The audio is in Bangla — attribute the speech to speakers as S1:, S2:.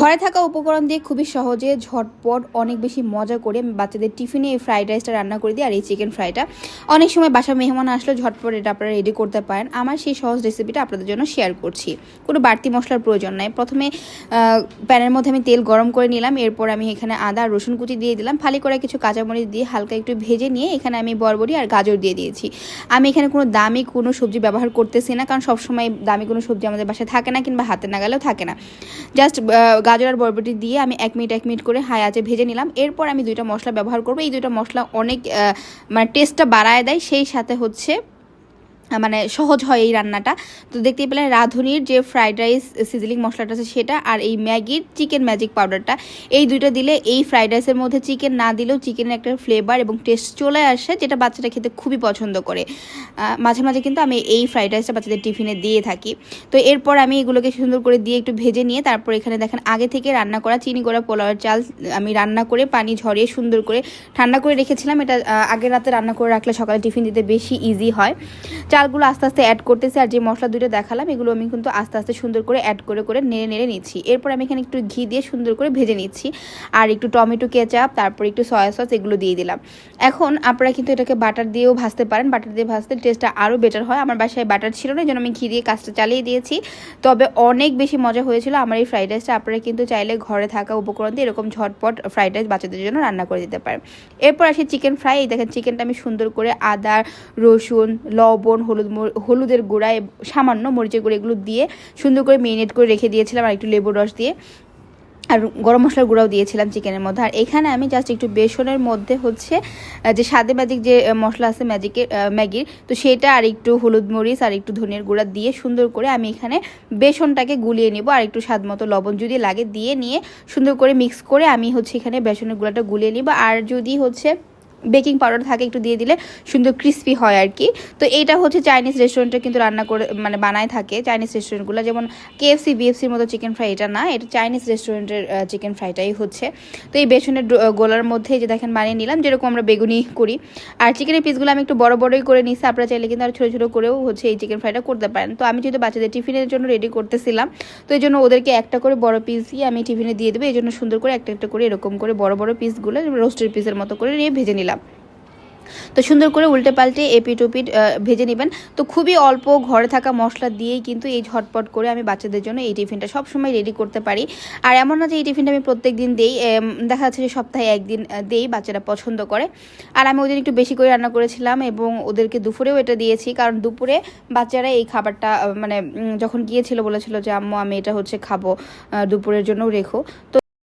S1: ঘরে থাকা উপকরণ দিয়ে খুবই সহজে ঝটপট অনেক বেশি মজা করে বাচ্চাদের টিফিনে এই ফ্রাইড রাইসটা রান্না করে দিই আর এই চিকেন ফ্রাইটা। অনেক সময় বাসা মেহমান আসলে ঝটপট এটা আপনারা রেডি করতে পারেন। আমার সেই সহজ রেসিপিটা আপনাদের জন্য শেয়ার করছি। কোনো বাড়তি মশলার প্রয়োজন নাই। প্রথমে প্যানের মধ্যে আমি তেল গরম করে নিলাম। এরপর আমি এখানে আদা, রসুন কুচি দিয়ে দিলাম। ফালি করে কিছু কাঁচামরিচ দিয়ে হালকা একটু ভেজে নিয়ে এখানে আমি বরবরি আর গাজর দিয়ে দিয়েছি। আমি এখানে কোনো দামি কোনো সবজি ব্যবহার করতেছি না। কারণ সবসময় দামি কোনো সবজি আমাদের বাসায় থাকে না কিংবা হাতে নাগালেও থাকে না। জাস্ট গাজর আর বরবটি দিয়ে আমি এক মিনিট এক মিনিট করে হাই আঁচে ভেজে নিলাম। এরপর আমি দুইটা মশলা ব্যবহার করব। এই দুইটা মশলা অনেক মানে টেস্টটা বাড়ায় দেয়। সেই সাথে হচ্ছে মানে সহজ হয় এই রান্নাটা। তো দেখতেই পেলেন রাঁধুনির যে ফ্রাইড রাইস, সিজলিং মশলাটা আছে সেটা আর এই ম্যাগির চিকেন ম্যাজিক পাউডারটা। এই দুইটা দিলে এই ফ্রাইড রাইসের মধ্যে চিকেন না দিলেও চিকেনের একটা ফ্লেভার এবং টেস্ট চলে আসে, যেটা বাচ্চারা খেতে খুবই পছন্দ করে। মাঝে মাঝে কিন্তু আমি এই ফ্রাইড রাইসটা বাচ্চাদের টিফিনে দিয়ে থাকি। তো এরপর আমি এগুলোকে সুন্দর করে দিয়ে একটু ভেজে নিয়ে তারপর এখানে দেখেন আগে থেকে রান্না করা চিনি গোড়া পোলাওয়ের চাল আমি রান্না করে পানি ঝরিয়ে সুন্দর করে ঠান্ডা করে রেখেছিলাম। এটা আগের রাতে রান্না করে রাখলে সকালে টিফিন দিতে বেশি ইজি হয়। চালগুলো আস্তে আস্তে অ্যাড করতেছি আর যে মশলা দুটো দেখালাম, এগুলো আমি কিন্তু আস্তে আস্তে সুন্দর করে অ্যাড করে করে নেড়ে নেড়ে নিচ্ছি। এরপর আমি এখানে একটু ঘি দিয়ে সুন্দর করে ভেজে নিচ্ছি আর একটু টমেটো, কেচাপ, তারপর একটু সয়া সস এগুলো দিয়ে দিলাম। এখন আপনারা কিন্তু এটাকে বাটার দিয়েও ভাজতে পারেন। বাটার দিয়ে ভাজতে টেস্টটা আরও বেটার হয়। আমার বাসায় বাটার ছিল না জন্য আমি ঘি দিয়ে কাজটা চালিয়ে দিয়েছি। তবে অনেক বেশি মজা হয়েছিল। আমার এই ফ্রাইড রাইসটা আপনারা কিন্তু চাইলে ঘরে থাকা উপকরণ দিয়ে এরকম ঝটপট ফ্রাইড রাইস বাচ্চাদের জন্য রান্না করে দিতে পারেন। এরপর আসি চিকেন ফ্রাই এই দেখেন চিকেনটা আমি সুন্দর করে আদা, রসুন, লবণ হলুদ হলুদের গুঁড়া সামান্য মরিচের গুঁড়ো এগুলো দিয়ে সুন্দর করে মেরিনেট করে রেখে দিয়েছিলাম আর একটু লেবুর রস দিয়ে। আর গরম মশলার গুঁড়াও দিয়েছিলাম চিকেনের মধ্যে। আর এখানে আমি জাস্ট একটু বেসনের মধ্যে হচ্ছে যে সাদে ম্যাজিক যে মশলা আছে ম্যাজিকের ম্যাগির, তো সেটা আর একটু হলুদ মরিচ আর একটু ধনিয়ার গুঁড়া দিয়ে সুন্দর করে আমি এখানে বেসনটাকে গুলিয়ে নিব আর একটু স্বাদ মতো লবণ যদি লাগে দিয়ে নিয়ে সুন্দর করে মিক্স করে আমি হচ্ছে এখানে বেসনের গুঁড়াটা গুলিয়ে নিব। আর যদি হচ্ছে বেকিং পাউডার থাকে একটু দিয়ে দিলে সুন্দর ক্রিস্পি হয় আর কি। তো এইটা হচ্ছে চাইনিজ রেস্টুরেন্টে কিন্তু রান্না করে মানে বানায় থাকে চাইনিজ রেস্টুরেন্টগুলো। যেমন কেএফসি বিএফসির মতো চিকেন ফ্রাই, এটা না, এটা চাইনিজ রেস্টুরেন্টের চিকেন ফ্রাইটাই হচ্ছে। তো এই বেসনের গোলার মধ্যে যে দেখেন বানিয়ে নিলাম, যেরকম আমরা বেগুনি করি। আর চিকেনের পিসগুলো আমি একটু বড় বড়ই করে নিচ্ছি আপনারা চাইলে কিন্তু আর ছোটো ছোটো করেও হচ্ছে এই চিকেন ফ্রাইটা করতে পারেন। তো আমি যেহেতু বাচ্চাদের টিফিনের জন্য রেডি করতেছিলাম, তো এই জন্য ওদেরকে একটা করে বড় পিস দিয়ে আমি টিফিনে দিয়ে দেবো। এই জন্য সুন্দর করে একটা একটা করে এরকম করে বড় বড় পিসগুলো রোস্টের পিসের মতো করে নিয়ে ভেজে নিলাম। তো সুন্দর করে উল্টে পাল্টে এপিট ওপিট ভেজে নেবেন। তো খুবই অল্প ঘরে থাকা মশলা দিয়েই কিন্তু এই ঝটপট করে আমি বাচ্চাদের জন্য এই টিফিনটা সবসময় রেডি করতে পারি। আর এমন না যে এই টিফিনটা আমি প্রত্যেক দিন দিই দেখা যাচ্ছে যে সপ্তাহে একদিন দেই, বাচ্চারা পছন্দ করে। আর আমি ওদের একটু বেশি করে রান্না করেছিলাম এবং ওদেরকে দুপুরেও এটা দিয়েছি, কারণ দুপুরে বাচ্চারা এই খাবারটা মানে যখন গিয়েছিল বলেছিল যে, আম্মু, আমি এটা হচ্ছে খাব দুপুরের জন্যও রেখো। তো